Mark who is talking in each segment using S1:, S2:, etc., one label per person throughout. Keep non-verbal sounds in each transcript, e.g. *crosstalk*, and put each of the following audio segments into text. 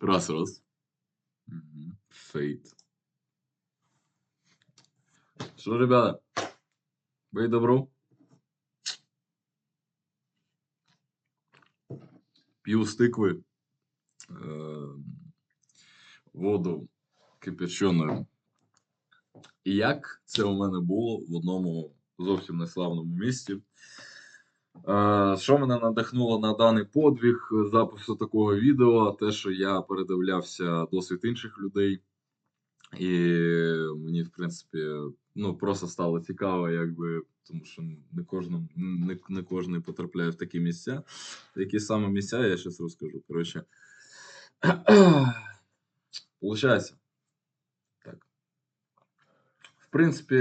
S1: Раз, раз. Фейт. Що, ребята? Ви добро? П'ю з тикви. е, Воду кипяченою. І як це у мене було в одному зовсім неславному місті. Е, Що мене надихнуло на даний подвиг запису такого відео? Те, що я передивлявся досвід інших людей, і мені, в принципі, ну, просто стало цікаво, якби, тому що не кожному, не, не кожен потрапляє в такі місця. Які саме місця, я зараз розкажу. Коротше. *clears throat* Получається. Так. В принципі,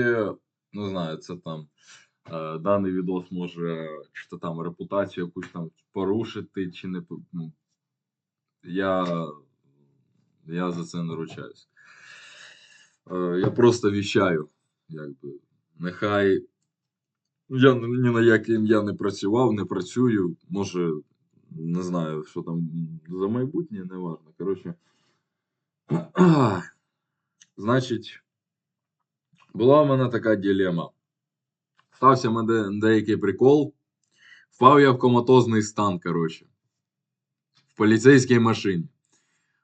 S1: не знаю, це там е, даний відос може чи то там репутацію якусь там порушити, чи не. Ну, я, я за це не ручаюсь. Е, я просто віщаю, якби. Нехай. Я ні на яке ім'я не працював, не працюю. Може, не знаю, що там за майбутнє, не важно. Коротше. *clears throat* Значить, була в мене така дилема. Стався мене деякий прикол. Впав я в коматозний стан, коротше. В поліцейській машині.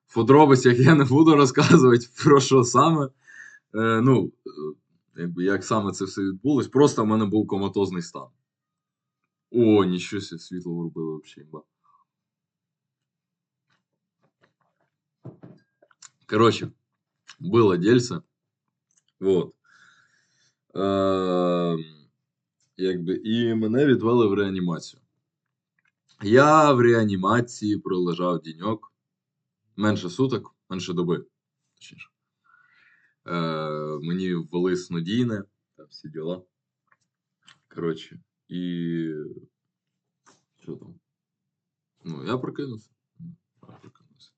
S1: В подробицях я не буду розказувати про що саме. Е, ну, якби, як саме це все відбулось. Просто в мене був коматозний стан. О, нічого світло врубило взагалі. Короче, было дельце. Вот. Е, якби, і мене відвели в реанімацію. Я в реанімації пролежав діньок. Менше суток, менше доби. Точніше. Е, мені ввели снодійне, та всі діла. Коротше, і. Що там? Ну, я прокинувся. Ну, Я прокинувся.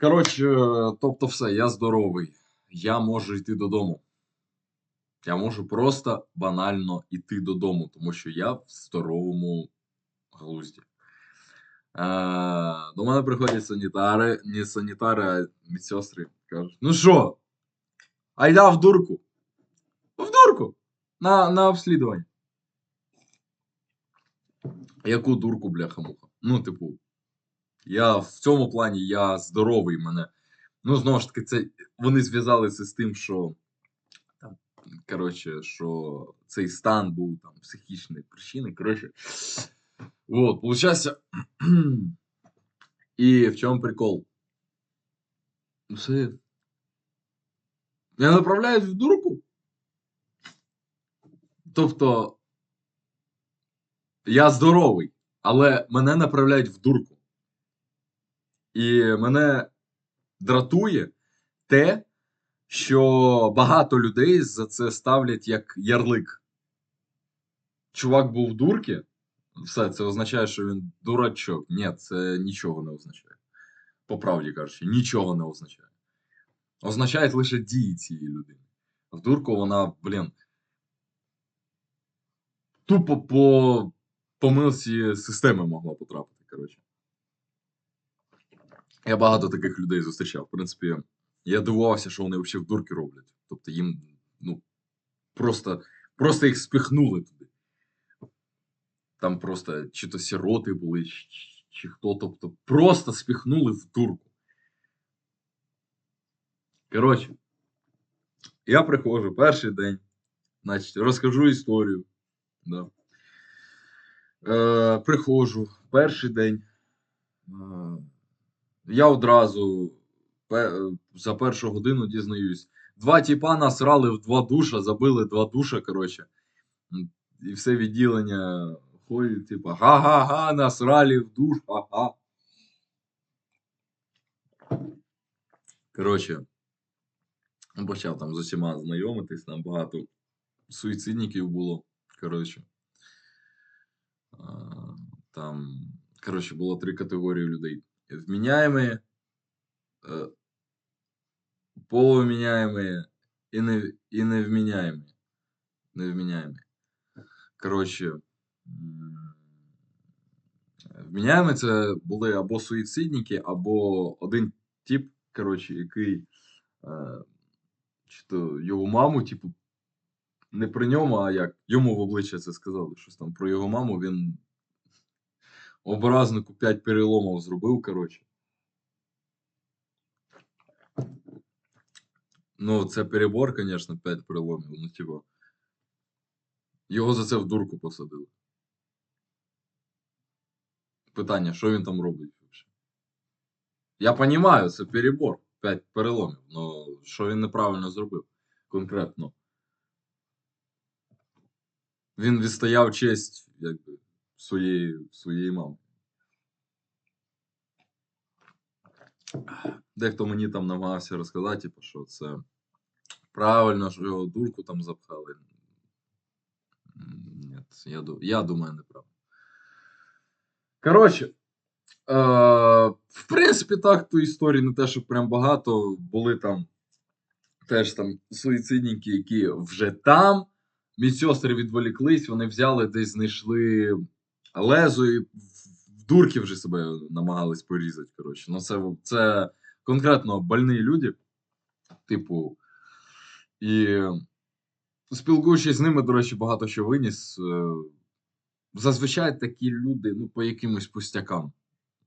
S1: Коротше, тобто все, я здоровий. Я можу йти додому. Я можу просто банально йти додому, тому що я в здоровому глузді. Е, до мене приходять санітари, не санітари, а медсестри. Кажуть: ну що? Айда в дурку. В дурку! На, на обслідування. Яку дурку, бляха-муха? Ну, типу, я в цьому плані я здоровий мене. Ну, знову ж таки, це вони зв'язали це з тим, що коротше, що цей стан був там психічної причини. Коротше. Вот, получается. *clears throat* І в чому прикол? Ну, Все. Я направляюсь в дурку. Тобто. Я здоровий, але мене направляють в дурку. І мене дратує те, що багато людей за це ставлять як ярлик. Чувак був в дурці, все, це означає, що він дурачок. Ні, це нічого не означає. По правді кажучи, нічого не означає. Означають лише дії цієї людини. В дурку вона, блін. Тупо по помилці системи могла потрапити, коротше. Я багато таких людей зустрічав. В принципі, я дивувався, що вони взагалі в дурки роблять. Тобто їм, ну, просто, просто їх спихнули туди. Там просто чи то сироти були, чи, чи хто, тобто просто спіхнули в дурку. Коротше, я приходжу перший день, значить, розкажу історію. Да. Е, приходжу перший день. Е, я одразу за першу годину дізнаюсь. Два тіпа насрали в два душа, забили два душа, коротше. І все відділення ходить, типа, га-га-га, насрали в душ, ага. Коротше, ну, почав там з усіма знайомитись, там багато суїцидників було. Коротше. Там, коротше, було три категорії людей. Вміняємі, е, полувміняємі і, не, і невміняємі. Невміняємі. Коротше, м, це були або суїцидники, або один тип, коротше, який е, чи то його маму, типу, не при ньому, а як йому в обличчя це сказали, щось там про його маму він образнику 5 переломів зробив, коротше. Ну, це перебор, звісно, 5 переломів, ну, типу. Його за це в дурку посадили. Питання, що він там робить вообще? Я розумію, це перебор. 5 переломів. Ну, що він неправильно зробив конкретно. Він відстояв честь якби, своєї, своєї мами. Дехто мені там намагався розказати, типу, що це правильно, що його дурку там запхали. Ні, я, я думаю, неправильно. Коротше, е, в принципі, так, то історій не те, що прям багато. Були там теж там суїцидники, які вже там. Медсестри відволіклись, вони взяли, десь знайшли лезо і в дурки вже себе намагались порізати. Коротше. Ну, це, це конкретно больні люди. Типу, і спілкуючись з ними, до речі, багато що виніс. е, Зазвичай такі люди, ну, по якимось пустякам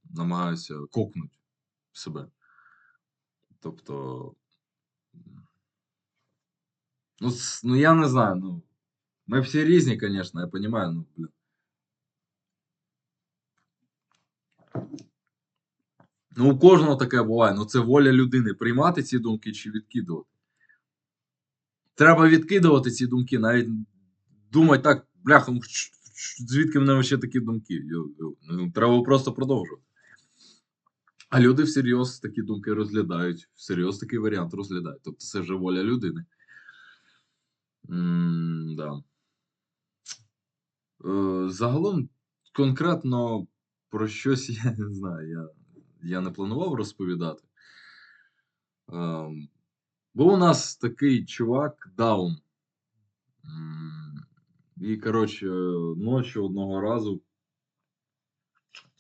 S1: намагаються кокнути себе. Тобто. Ну, ну я не знаю, ну. Ми всі різні, звісно, я розумію, ну, блін. Ну, у кожного таке буває. Ну, це воля людини приймати ці думки чи відкидувати. Треба відкидувати ці думки, навіть думати так, бляха, ну, звідки в мене ще такі думки? Ну, треба просто продовжувати. А люди всерйоз такі думки розглядають, всерйоз такий варіант розглядають. Тобто це вже воля людини. М, да. Е, загалом, конкретно про щось я не знаю. Я, я не планував розповідати. Ем, був у нас такий чувак Даун. І, коротше, ночі одного разу,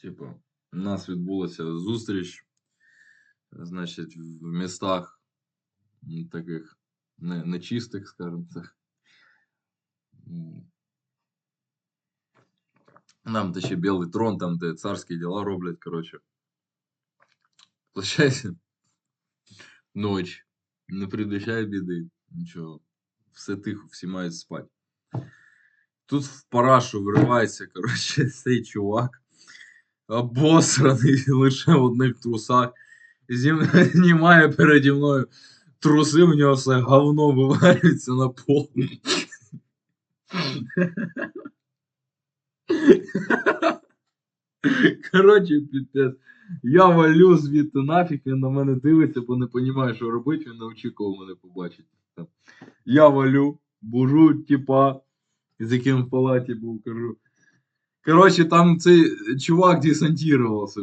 S1: типу, у нас відбулася зустріч, значить, в містах таких не, нечистих, скажімо так. Нам де ще Білий трон, там, де царські діла роблять, коротше. Получається, ніч, не предвіщає біди, нічого. Все тихо, всі мають спати. Тут в парашу виривається, *laughs* коротше, цей чувак, обосраний *laughs* лише в одних трусах. Знімає *laughs* переді мною труси, в нього все говно вивалюється на пол. Коротше, піпець. Я валю звідти нафіг, він на мене дивиться, бо не розуміє, що робити, він не очікував мене побачити. Я валю, бужу, типа, з яким в палаті був, кажу. Коротше, там цей чувак десантувався.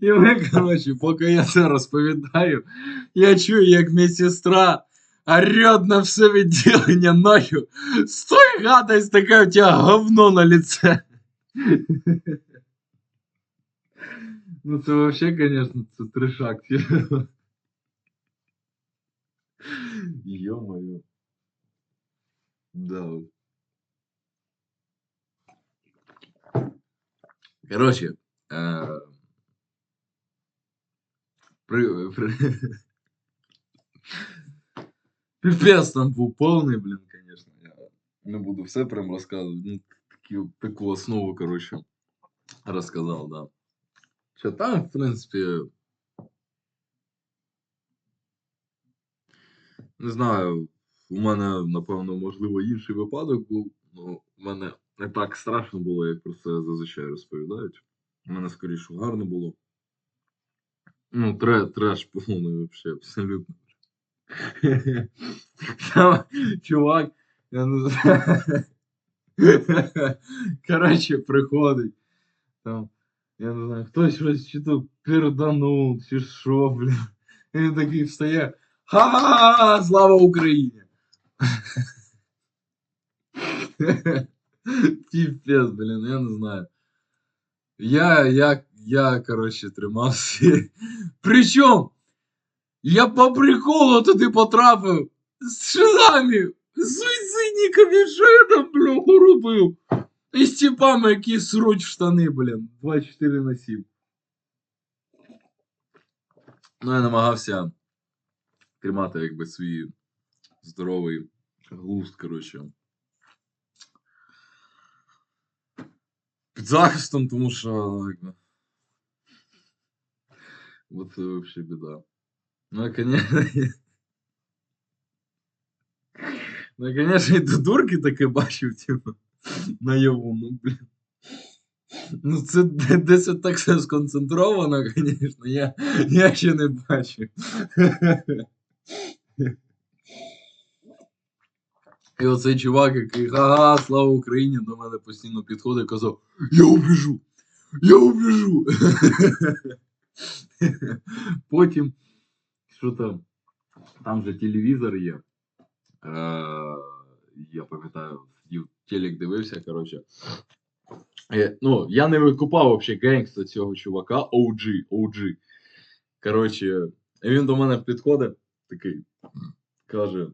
S1: І ми, коротше, поки я це розповідаю, я чую, як медсестра орет на все відділення нахуй. Стой, гадость, таке у тебе говно на лице. Ну, це вообще, конечно, трешак. Ё-моё. Да. Короче, э, при. Пипец там був повний, блін, конечно. Я не буду все прям розказувати. Ну, такі, таку основу, короче, розказав, да. Що там, в принципі, не знаю, у мене, напевно, можливо, інший випадок був. Ну, у мене не так страшно було, як про це зазвичай розповідають. У мене скоріше гарно було. Ну, тре, треш повний вообще, абсолютно. Там чувак, я не знаю. Коротше, приходить. Там, я не знаю, хтось щось чи то перданув, чи що, блін. І він такий встає. Ха-ха-ха! Слава Україні! *laughs* Піпець, блін, я не знаю. Я, я, я, коротше, тримався. Причому я по приколу туди потрапив з шизами, з суїцидниками, що я там, бляху, робив? І з типами, які сруть в штани, блін, 24 на 7. Ну, я намагався тримати, якби, свій здоровий глузд, коротше. Під захистом, тому що, ну, якби. Вот це вообще біда. Ну, конечно. *laughs* Ну, конечно, і до дурки таке бачив, типу, *laughs* наяву, ну, блін. Ну, це десь так все сконцентровано, звісно, я, я ще не бачив. *laughs* І оцей чувак, який ха-ха, слава Україні, до мене постійно підходить і казав: Я убіжу! Я убіжу! *laughs* Потім, що там, там же телевізор є. Я пам'ятаю, ю- телек дивився, коротше. Е, ну, я не викупав взагалі генгста цього чувака, OG, OG. Коротше, він до мене підходить, такий, каже.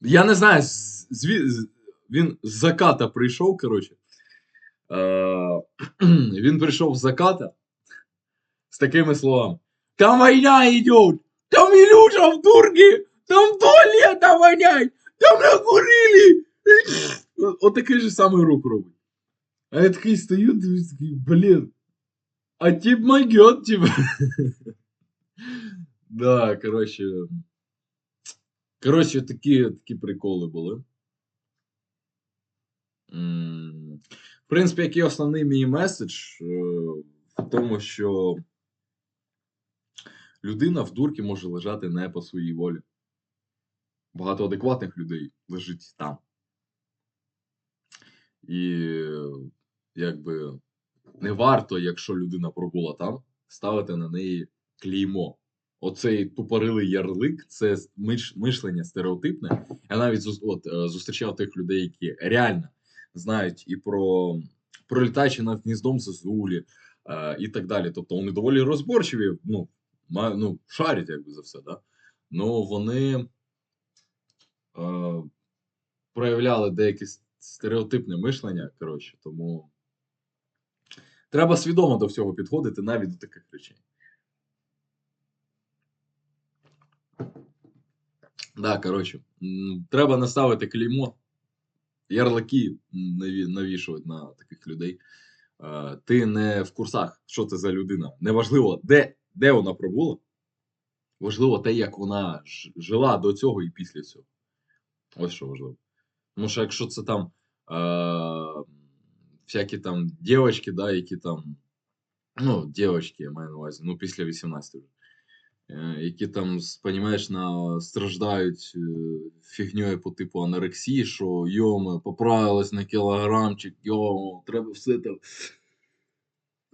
S1: Я не знаю, зві- він з заката прийшов, коротше. Е, *clears throat* він прийшов з заката з такими словами. Там війна йде! Там Ілюша в дурці! Там туалета воняє! Там накурили! О- Отакий же самий рух робить. А я такий стою, дивлюсь, такий, блін. А тип могет, типа. Да, коротше. Коротше, такі, такі приколи були. В принципі, який основний мій меседж е, в тому, що людина в дурці може лежати не по своїй волі. Багато адекватних людей лежить там. І якби не варто, якщо людина пробула там, ставити на неї клеймо. Оцей тупорилий ярлик це миш, мишлення стереотипне. Я навіть от, е, зустрічав тих людей, які реально знають і про пролітаючи над гніздом зозулі е, і так далі. Тобто вони доволі розборчиві, ну, ма- ну шарять якби за все, да? Ну вони проявляли деяке стереотипне мишлення, коротше, тому треба свідомо до всього підходити навіть до таких речей. Да, коротше, треба наставити клеймо, ярлики навішувати на таких людей. Е, Ти не в курсах, що це за людина. Неважливо, де, де вона пробула. Важливо те, як вона жила до цього і після цього. Ось що важливо. Тому що якщо це там е, всякі там дівчатки, да, які там. Ну, дівчатки, я маю на увазі, ну, після 18 вже. Е, які там, с- понімаєш, на, страждають е, фігньою по типу анорексії, що йома, поправилась на кілограмчик, йома, треба все там.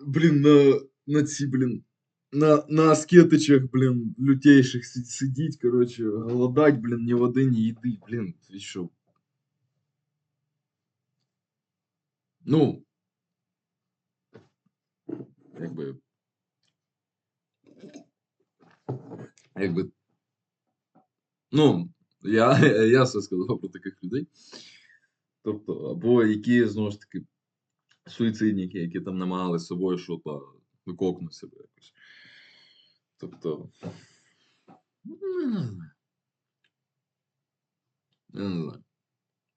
S1: Блін, на, на ці, блін, На, на аскетичах, блін, лютейших си- сидіть, коротше, голодать, блін, ні води, ні їди, блін, ти що? Ну, якби. Якби. Ну, я, *laughs* я все сказав про таких людей. Тобто, або які, знову ж таки, суїцидники, які там намагались собою щось викокнути себе якось. Тобто. Я не знаю.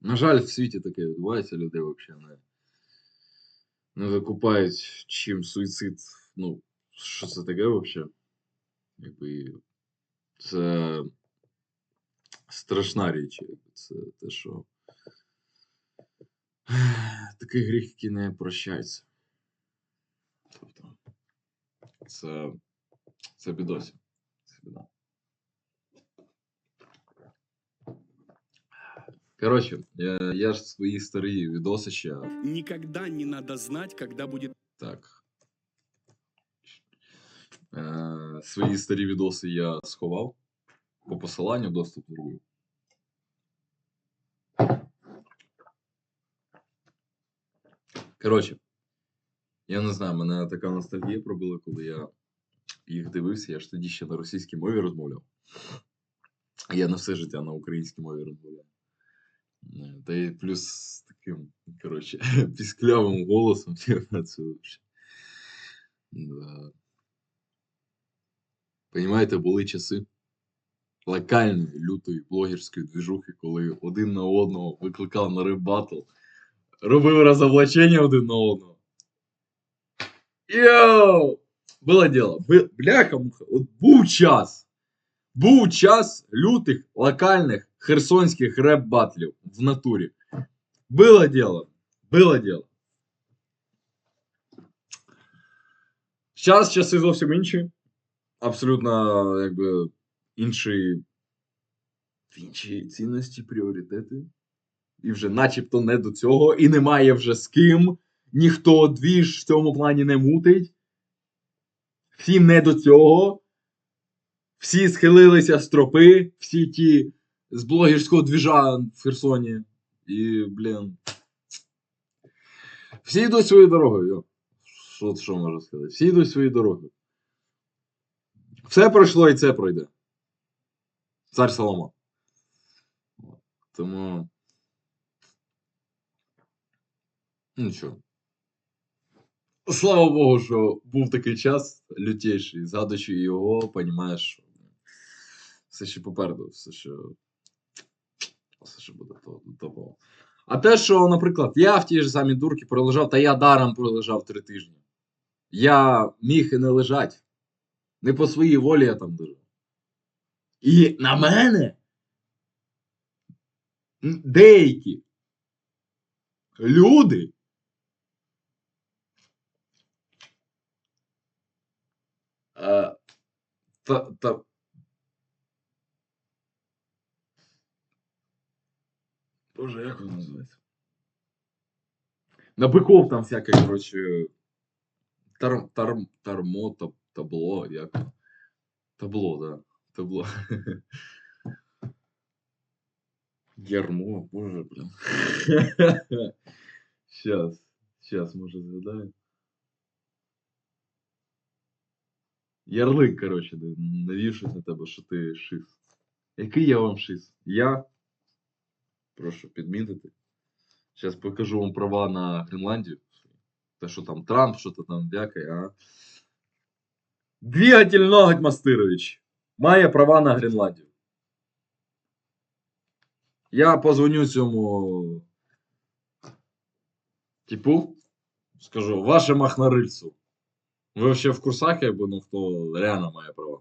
S1: На жаль, в світі таке відбувається, люди взагалі не, не викупають, чим суїцид. Ну, що це таке взагалі? Якби це страшна річ. Це те, що такий гріх, який не прощається. Тобто, це, це бідося. Це біда. Коротше, я, я ж свої старі відоси ще
S2: Никогда не надо знать, когда будет
S1: так. Е, свої старі відоси я сховав. По посиланню доступ зробив. Коротше, Я не знаю, мене така ностальгія пробила, коли я Їх дивився. Я ж тоді ще на російській мові розмовляв. Я на все життя на українській мові розмовляю. Е, Та й плюс з таким, коротше, *laughs* пісклявим голосом. Це. Да. Понімаєте, були часи локальної лютої блогерської двіжухи, коли один на одного викликав на рибатл, робив розоблачення один на одного. Йоу! Було діло. Б- Бляха, муха. Був час. Був час лютих локальних херсонських реп-батлів в натурі. Було діло. Було діло. Зараз часи зовсім інші. Абсолютно, якби, інші, інші цінності, пріоритети. І вже начебто не до цього, і немає вже з ким. Ніхто двіж в цьому плані не мутить. Всім не до цього. Всі схилилися з тропи, всі ті з блогерського двіжа в Херсоні. І, блін. Всі йдуть своєю дорогою. Що, що можу сказати? Всі йдуть своєю дорогою. Все пройшло і це пройде. Цар Соломон. Тому. Нічого. Слава Богу, що був такий час лютіший. Згадуючи його, що все ще попереду, все ще. Все ще буде то- топово. А те, що, наприклад, я в тій ж самій дурці пролежав, та я даром пролежав три тижні. Я міг і не лежать. Не по своїй волі я там лежав. І на мене деякі люди та, та, Боже, як воно називається? На биков там всяке, коротше. Тар, тар, тармо, та, табло, як. Табло, да. Табло. *laughs* Ярмо, боже, блін. *laughs* Щас. Щас, може, згадаю. Ярлик, коротше, навішують на тебе, що ти шиз. Який я вам шиз? Я. Прошу підмітити. Зараз покажу вам права на Гренландію. Те, що там Трамп, що то там вякає, а. Двигатель Ноготь Мастирович має права на Гренландію. Я позвоню цьому. Типу, скажу, ваше махнарильцю. Ви вообще в курсах, якби, ну, хто реально має права?